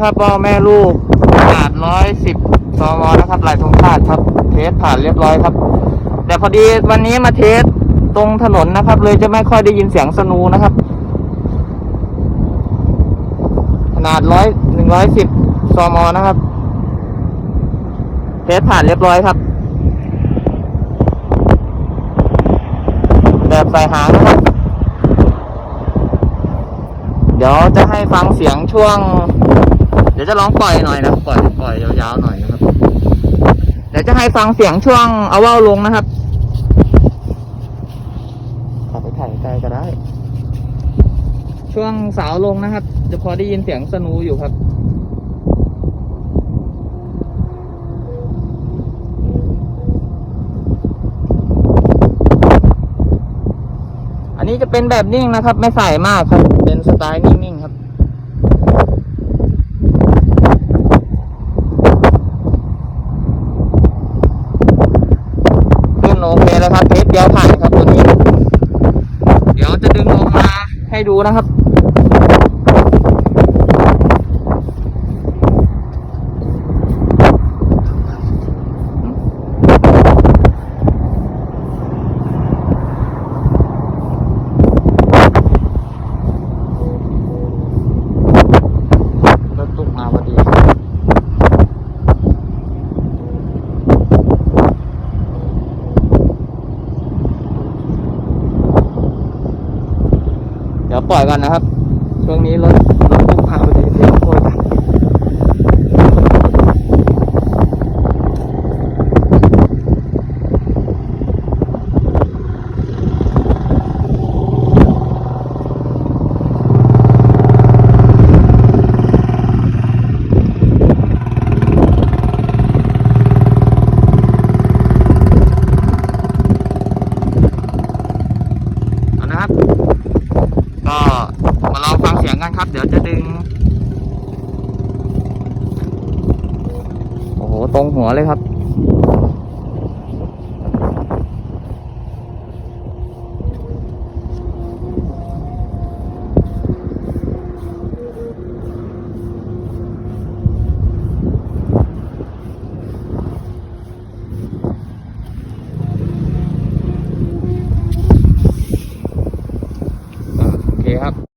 นะครับว่าแม่ลูกขนาดร้อยสิบซมนะครับไหลทงคาดครับ เทสผ่านเรียบร้อยครับ แต่พอดีวันนี้มาเทสตรงถนนนะครับ เลยจะไม่ค่อยได้ยินเสียงสนูนะครับ ขนาดร้อยหนึ่งร้อยสิบซมนะครับ เทสผ่านเรียบร้อยครับ แบบใส่หางนะครับ เดี๋ยวจะให้ฟังเสียงช่วง ดี๋ยวจะลองปล่อยหน่อยนะปล่อยปล่อยยาวๆหน่อยนะครับ เดี๋ยวจะให้ฟังเสียงช่วงเอาว่าวลงนะครับขับไปถ่ายไกลก็ได้ ช่วงสาวลงนะครับจะพอได้ยินเสียงสนูอยู่ครับอันนี้จะเป็นแบบนิ่งนะครับ ไม่ใส่มากครับ เป็นสไตล์นิ่งๆครับ ขึ้นโอเคแล้วครับ เกียวผ่านครับตัวนี้ เดี๋ยวจะดึงลงมาให้ดูนะครับ รถตุกมาพอดี เดี๋ยว ปล่อยก่อนนะครับ ช่วงนี้รถรถตุกมาพอดีเสียดังเอานะครับ ก็มาลอง ครับ เดี๋ยวจะดึง โอ้โห ตรงหัวเลยครับ